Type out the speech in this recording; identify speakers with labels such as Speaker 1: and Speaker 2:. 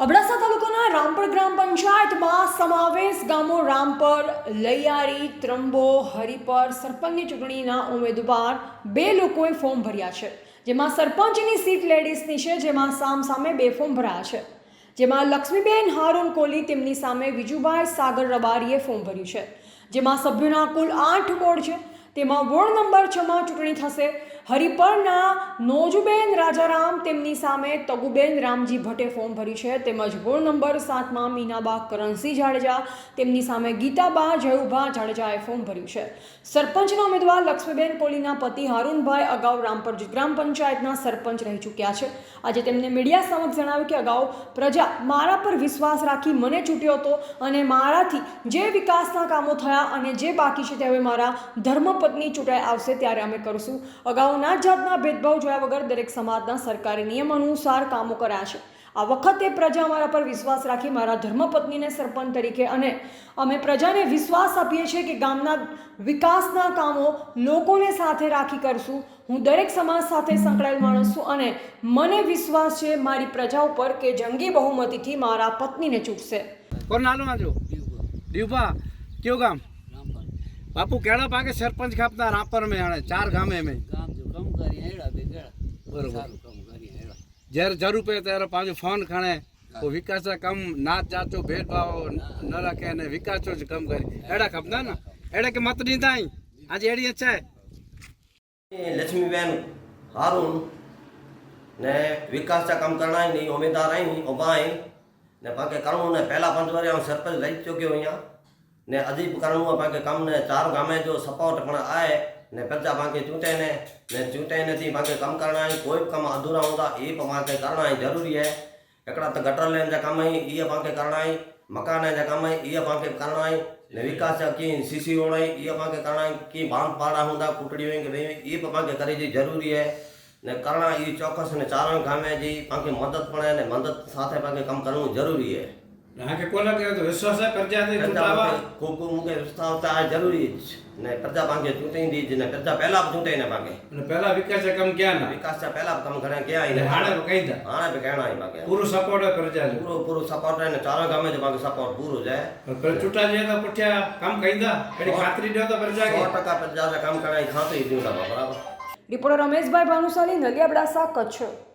Speaker 1: અબડાસા તાલુકાના રામપર ગ્રામ પંચાયતમાં સમાવેશ ગામો રામપર, લૈયારી, ત્રંબો, હરિપર સરપંચની ચૂંટણીના ઉમેદવાર બે લોકોએ ફોર્મ ભર્યા છે. જેમાં સરપંચની સીટ લેડીઝની છે, જેમાં સામ સામે બે ફોર્મ ભરાયા છે. જેમાં લક્ષ્મીબેન હારૂન કોહલી તેમની સામે વિજુભાઈ સાગર રબારીએ ફોર્મ ભર્યું છે. જેમાં સભ્યોના કુલ આઠ વોર્ડ છે. તેમાં વોર્ડ નંબર છમાં ચૂંટણી થશે. હરિપરના નોજુબેન રાજારામ તેમની સામે તગુબેન રામજી ભટ્ટે ફોર્મ ભર્યું છે. તેમજ ગોળ નંબર સાતમાં મીનાબા કરણસિંહ જાડેજા તેમની સામે ગીતાબા જયુભા જાડેજાએ ફોર્મ ભર્યું છે. સરપંચના ઉમેદવાર લક્ષ્મીબેન કોલીના પતિ હારૂનભાઈ અગાઉ રામપર ગ્રામ પંચાયતના સરપંચ રહી ચૂક્યા છે. આજે તેમને મીડિયા સમક્ષ જણાવ્યું કે અગાઉ પ્રજા મારા પર વિશ્વાસ રાખી મને ચૂંટ્યો હતો અને મારાથી જે વિકાસના કામો થયા અને જે બાકી છે તે હવે મારા ધર્મપત્ની ચૂંટાઈ આવશે ત્યારે અમે કરશું. અગાઉ અગાઉના જાતના ભેદભાવ જોયા વગર દરેક સમાજના સરકારી નિયમ અનુસાર કામો કર્યા છે. આ વખતે પ્રજા મારા પર વિશ્વાસ રાખી મારા ધર્મપત્નીને સરપંચ તરીકે અને અમે પ્રજાને વિશ્વાસ આપીએ છીએ કે ગામના વિકાસના કામો લોકોને સાથે રાખી કરશું. હું દરેક સમાજ સાથે સંકળાયેલ માણસ છું અને મને વિશ્વાસ છે મારી પ્રજા ઉપર કે જંગી બહુમતીથી મારા પત્નીને
Speaker 2: ચૂકશે બાપુ કેળા પાકે સરપંચ ખાપતા રાપર
Speaker 3: મેં ચાર ગામે મેં હેડા બે ગળા
Speaker 2: બરોબર.
Speaker 3: સારું કામ કરી હેડા
Speaker 2: જ્યારે જરૂર પડે ત્યારે પાછો ફોન ખાણે વિકાસના કામ નાત જાતો ભેદભાવ ન રાખે અને વિકાસો જ કામ કરે. એડા ખપના ને? એડા કે મત નહીં થાય આજે એડી છે.
Speaker 4: લક્ષ્મીબેન હારુન ને વિકાસના કામ કરણાય નહીં ઉમેદવાર આઈ નહીં ઊભા આઈ ને બાકી કરવું ને પહેલા પંચવારી સરપંચ લઈ ચૂક્યો અહીંયા. ને અજીબ કરવું પાંખે કમને ચાર ગામે જો સપાવટ પણ આય, ને પ્રજા પાંખે ચૂંટે ને ને ચૂંટે નથી પાંખે કम करणा ही कोई भी कम अधूरा होता ये पाखे करणा ही जरूरी है हिकिड़ा त गटर लेन जा कम ही इहे पाखे करणा ही मकान जा कम ही इहे पाखे करणा ही ને વિકાસ કી સીસી ઓણાઈ એ પાંખે કરના કી બામ પાડા હુંદા કુટડી હોય કે ભાઈ એ પાંખે કરી જે જરૂરી હે. ને કરના એ ચોક્કસ ને ચારણ ગામે જે પાંખે મદદ પડે ને મદદ સાથે પાંખે કામ કરવું જરૂરી હે. છે
Speaker 2: હાકે કોલા કે તો વિશ્વાસ પ્રજા દે
Speaker 4: ચૂંટાવા? ખૂબ મૂકે વિસ્તાર જરૂરી છે ને પ્રજા પાકે ચૂંટાઈ જ ને પ્રજા પહેલા ચૂંટાઈ ને પાકે
Speaker 2: અને પહેલા વિકાસ કમ ક્યાં ના?
Speaker 4: વિકાસ છે પહેલા કમ ઘરે ક્યાં
Speaker 2: અને હાડે કઈ દા.
Speaker 4: હાણે બી કહેણા આઈ પાકે
Speaker 2: પૂરો સપોર્ટ પ્રજા
Speaker 4: પૂરો પૂરો સપોર્ટ ને ચારો ગામે જ પાકે સપોર્ટ પૂરો જાય
Speaker 2: પર ચૂંટા જાય તો પઠ્યા કામ કઈ દા. એડી ખાતરી દો તો પ્રજા કે.
Speaker 4: 100% પ્રજા કામ કરાય ખાતરી દીવડા બરાબર?
Speaker 1: રિપોર્ટર રમેશભાઈ ભાનુશાલી નલિયા કચ્છ.